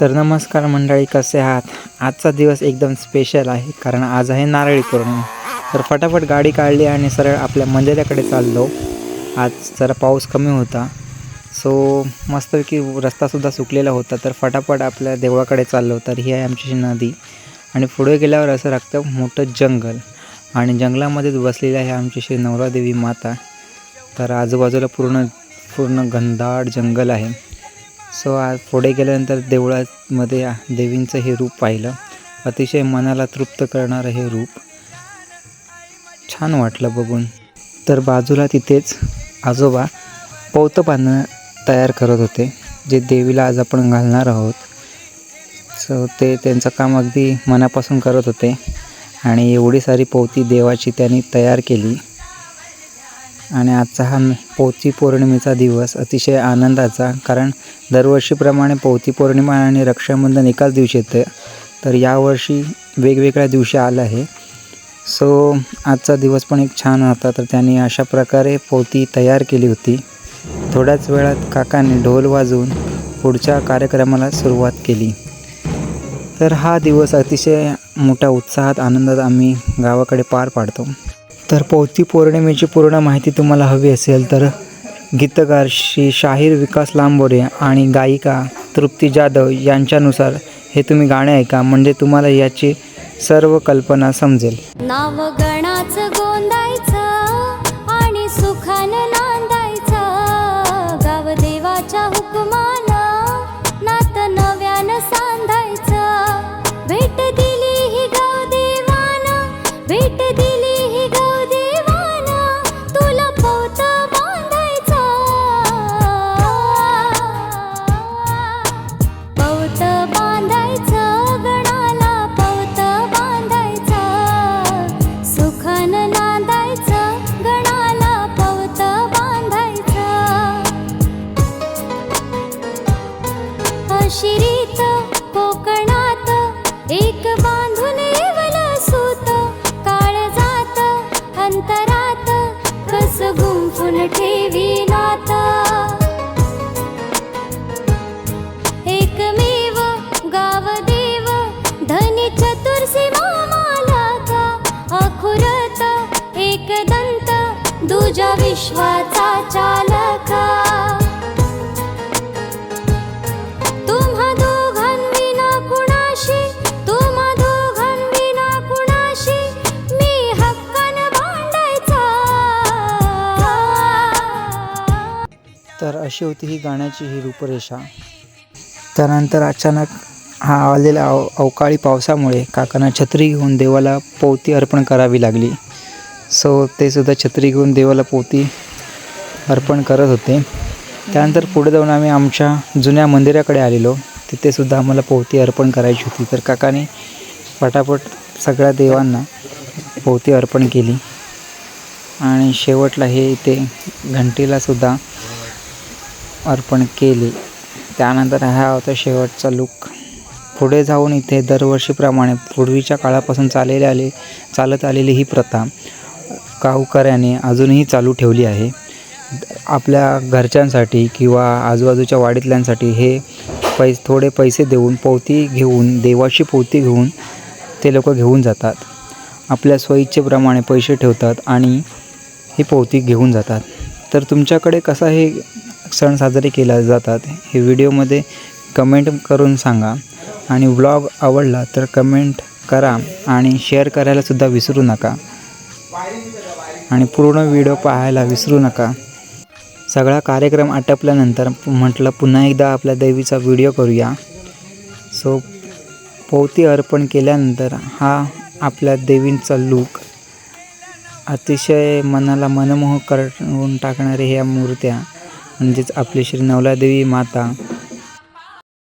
तर नमस्कार मंडळी कसे आहात? आजचा दिवस एकदम स्पेशल आहे कारण आज आहे नारळी पौर्णिमा. तर फटाफट गाडी काढली आणि सरळ आपल्या मंदिराकडे चाललो. आज जरा पाऊस कमी होता. सो मस्तपैकी रस्तासुद्धा सुकलेला होता. तर फटाफट आपल्या देवळाकडे चाललो. तर ही आहे आमची नदी. आणि पुढे गेल्यावर असं लागतं मोठं जंगल. आणि जंगलामध्येच बसलेली आहे आमची श्री नवरादेवी माता. तर आजूबाजूला पूर्ण पूर्ण घनदाट जंगल आहे. सो आज पुढे गेल्यानंतर देवळामध्ये देवींचं हे रूप पाहिलं. अतिशय मनाला तृप्त करणारं हे रूप. छान वाटलं बघून. तर बाजूला तिथेच आजोबा पौतं बांधणं तयार करत होते जे देवीला आज आपण घालणार आहोत. सो ते त्यांचं काम अगदी मनापासून करत होते आणि एवढी सारी पोवती देवाची त्यांनी तयार केली. आणि आजचा हा पोती पौर्णिमेचा दिवस अतिशय आनंदाचा कारण दरवर्षीप्रमाणे पोती पौर्णिमा आणि रक्षाबंधन एकाच दिवशी येतं. तर यावर्षी वेगवेगळ्या दिवशी आलं आहे. सो आजचा दिवस पण एक छान होता. तर त्यांनी अशा प्रकारे पोती तयार केली होती. थोड्याच वेळात काकांनी ढोल वाजवून पुढच्या कार्यक्रमाला सुरुवात केली. तर हा दिवस अतिशय मोठ्या उत्साहात आनंदात आम्ही गावाकडे पार पाडतो. तर पौती पौर्णिमेची पूर्ण माहिती तुम्हाला हवी असेल तर गीतकार श्री शाहीर विकास लांबोरे आणि गायिका तृप्ती जाधव यांच्यानुसार हे तुम्ही गाणे ऐका म्हणजे तुम्हाला याची सर्व कल्पना समजेल. नाव गणाचं गोंदायचं आणि नांदायचं. गाव देवाच्या नात नव्यानं सांधायचं. भेट दिली ही गाव देवानं भेट दिली सुखान गणाला कोकणात एक बांधून येवल सूत काळजात अंतरात कस गुंफून ठेवी विश्वाचा चालका. तुम्हा दोघांविना कुणाशी तुम्हा दोघांविना कुणाशी मी हक्कान भांडायचा. तर अशी होती ही गाण्याची ही रूपरेषा. त्यानंतर अचानक हा आलेल्या अव अवकाळी पावसामुळे काकांना छत्री घेऊन देवाला पोवती अर्पण करावी लागली. सो ते सुद्धा छत्री घेऊन देवाला पोवती अर्पण करत होते. त्यानंतर पुढे जाऊन आम्ही आमच्या जुन्या मंदिराकडे आलेलो. तिथे सुद्धा आम्हाला पोवती अर्पण करायची होती. तर काकाने पटापट सगळ्या देवांना पोती अर्पण केली. आणि शेवटला हे इथे घंटीलासुद्धा अर्पण केले. त्यानंतर हा होता शेवटचा लुक. पुढे जाऊन इथे दरवर्षीप्रमाणे पूर्वीच्या काळापासून चालेले आले चालत आलेली ही प्रथा. गावकऱ्याने अजूनही चालू ठेवली आहे. आपल्या घरच्यांसाठी किंवा आजूबाजूच्या वाडीतल्यांसाठी हे पैसे थोडे पैसे देऊन पोवती घेऊन देवाची पोवती घेऊन ते लोक घेऊन जातात. आपल्या स्वइच्छेप्रमाणे पैसे ठेवतात आणि ही पोवती घेऊन जातात. तर तुमच्याकडे कसा हे सण साजरे केले जातात हे व्हिडिओमध्ये कमेंट करून सांगा. आणि व्लॉग आवडला तर कमेंट करा आणि शेअर करायलासुद्धा विसरू नका. आणि पूर्ण व्हिडिओ पाहायला विसरू नका. सगळा कार्यक्रम आटपल्यानंतर म्हटलं पुन्हा एकदा आपल्या देवीचा व्हिडिओ करूया. सो पोवती अर्पण केल्यानंतर हा आपल्या देवींचा लूक अतिशय मनाला मनमोहक करून टाकणारे ह्या मूर्त्या म्हणजेच आपली श्री नवलादेवी माता